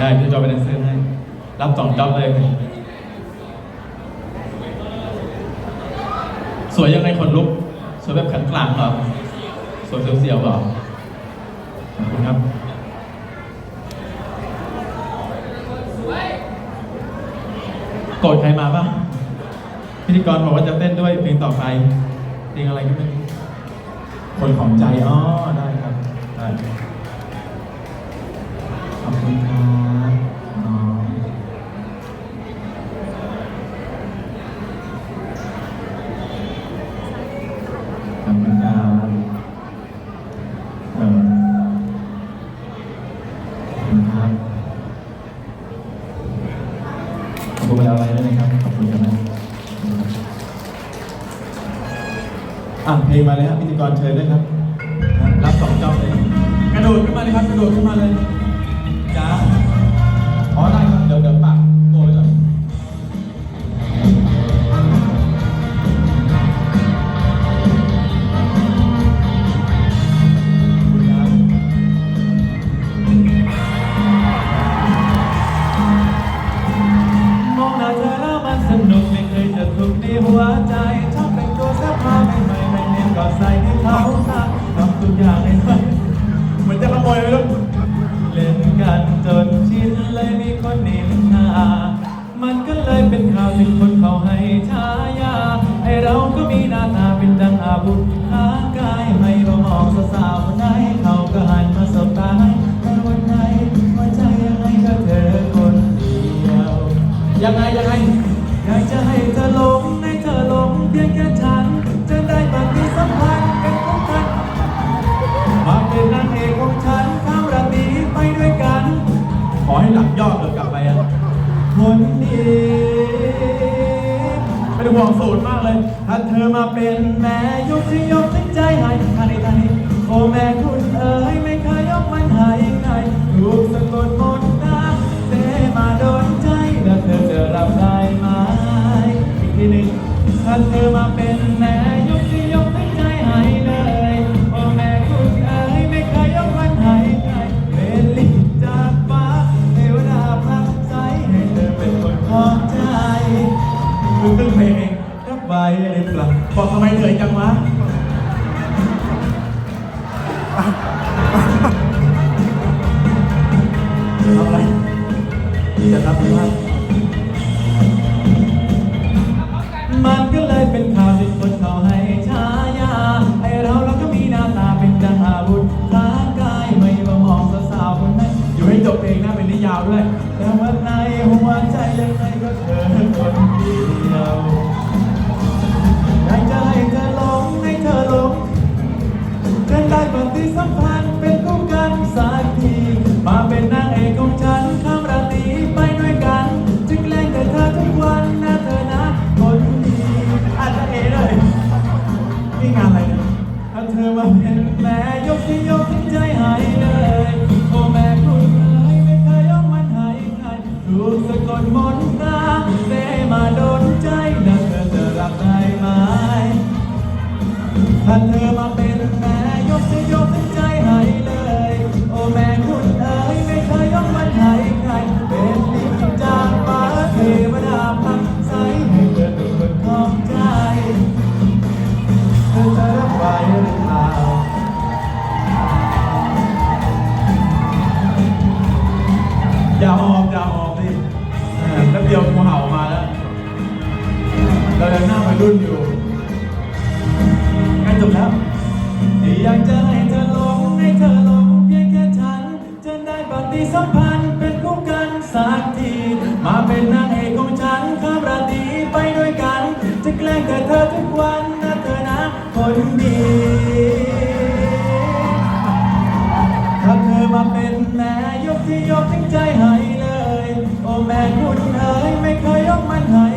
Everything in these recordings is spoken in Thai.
ได้พี่จอเป็นแดนเซอร์ให้ รับสองจ็อบเลย สวยยังไงคนลุก สวยแบบขันกลางเหรอสวยเสียวๆเหรอขอบคุณครับโกรธใครมาบ้างพิธีกรบอกว่าจะเต้นด้วยเพลงต่อไปเพลงอะไรก็ไม่รู้คนของใจ อ๋อ ได้ครับ ได้ขอบคุณ ขอบคุณครับขอบคุณเวลาอะไรด้วยนะครับ ขอบคุณนะอะเพลงมาเลยครับพิธีกรเชิญด้วยครับ รับสองจ้าเลย กระโดดขึ้นมาเลยครับ กระโดดขึ้นมาเลยจ้า ดังอาวุธหากายไม่มามองสาวๆคนไหนเขาก็หันมาสบตาให้แต่วันไหนหัวใจยังไงก็เธอคนเดียวยังไงยังไงอยากจะให้เธอหลงให้เธอหลงเพียงแค่ฉัน จะได้ปฏิสัมพันธ์กันของฉันมาเป็นนางเอกของฉันข้ามราตรีไปด้วยกัน ขอให้หลักยอดเออกลับไปอะคนดี ไม่องห่วงสูตรมากเลย ถ้าเธอมาเป็นแม่ยกที่ยกทั้งใจให้ทานี้ท่านี้โอ้แม่คุณเอ๋ย บอกทำไมเหนื่อยจังวะทำอะไรจะรับผิดชอบมันก็เลยเป็นข่าวที่คนเขาให้ฉายาไอเราเราก็มีหน้าตาเป็นดังอาวุธร่างกายไม่มามองสาวๆคนนั้นอยู่ให้จบเพลงนะเป็นนิยาวด้วยแต่วันใให้เลยโอแม่คุณเอ๋ยไม่เคยยกมันให้ใคร ถูกสะกดมนต์ เรายังหน้าวัยรุ่นอยู่ใกล้จบแล้วอยากจะให้เธอหลงให้เธอหลงเพียงแค่ฉันจะได้ปฏิสัมพันธ์เป็นคู่กันสักที มาเป็นนางเอกของฉันข้ามราตรีไปด้วยกัน จะแกล้งแต่เธอทุกวันนะเธอนะคนดีถ้าเธอมาเป็นแม่ยกที่ยกทั้งใจให้เลย โอ้แม่คุณเอ๋ยไม่เคยยกมันให้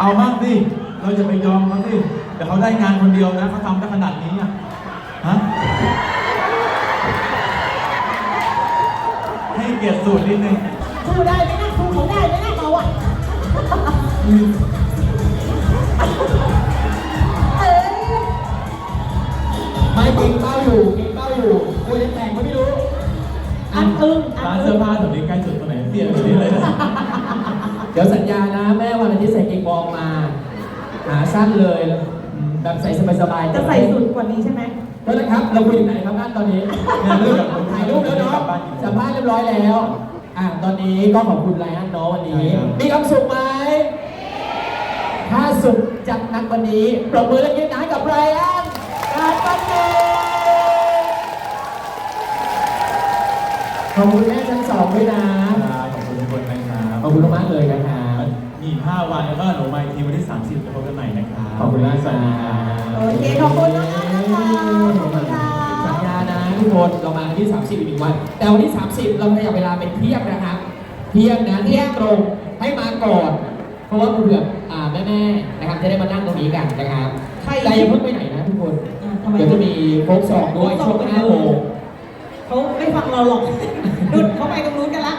สิเราจะไปยอมเขาสิเดี๋ยวเขาได้งานคนเดียวนะเขาทำได้ขนาดนี้อะฮะให้เกียรติสูตรนิดนึงสู้ได้ไหมนะสู้เขาได้ไหมนะเราอะเอ้ยไม่เก่งเป้าอยู่เก่งเป้าอยู่กูจะแต่งก็ไม่รู้อันอึ้งอัร้านนเสื้อึ้องผ้าแถวนี้ใกล้สุดตรงไหนเปลี่ยนตรงนี้เลยนะ เดี๋ยวสัญญานะแม่วันอาทิตย์ใส่เกงบอลมาหาสั้นเลยแบบใส่สบายๆจะใส่สุดกว่านี้ใช่ไหมโทษนะครับเราคุยถึงไหนครับท่านตอนนี้เนี่ยเรื่องแบบถ่ายรูปแล้วเนาะสัมภาษณ์เรียบร้อยแล้วอะตอนนี้ก็ขอบคุณไลอ้อนเนาะวันนี้ มีความสุขไหมถ้าสุขจัดหนักวันนี้ปรบมือและยิ้มหนาให้กับไบรอันการปันเองขอบคุณแม่ทั้งสองด้วยนะ ขอบคุณมากสวัสดีครับโอเคขอบคุณน้องนัทนะคะขอบคุณค่ะสัญญานะทุกคนเรามาที่ 30 อีกหนึ่งวัน แต่วันที่ 30 เราขยับเวลาเป็นเที่ยงนะครับเที่ยงนะเที่ยงตรงให้มาก่อน เพราะว่าเผื่ออ่าแม่ๆนะครับจะได้มานั่งตรงนี้กันนะครับใครแต่อย่าเพิ่งไปไหนนะทุกคนอ่าทำไมเดี๋ยวจะมีโฟกซองด้วยช่วง5โมง เขาไม่ฟังเราหรอกดุดเขาไปตรงนู้นกันละ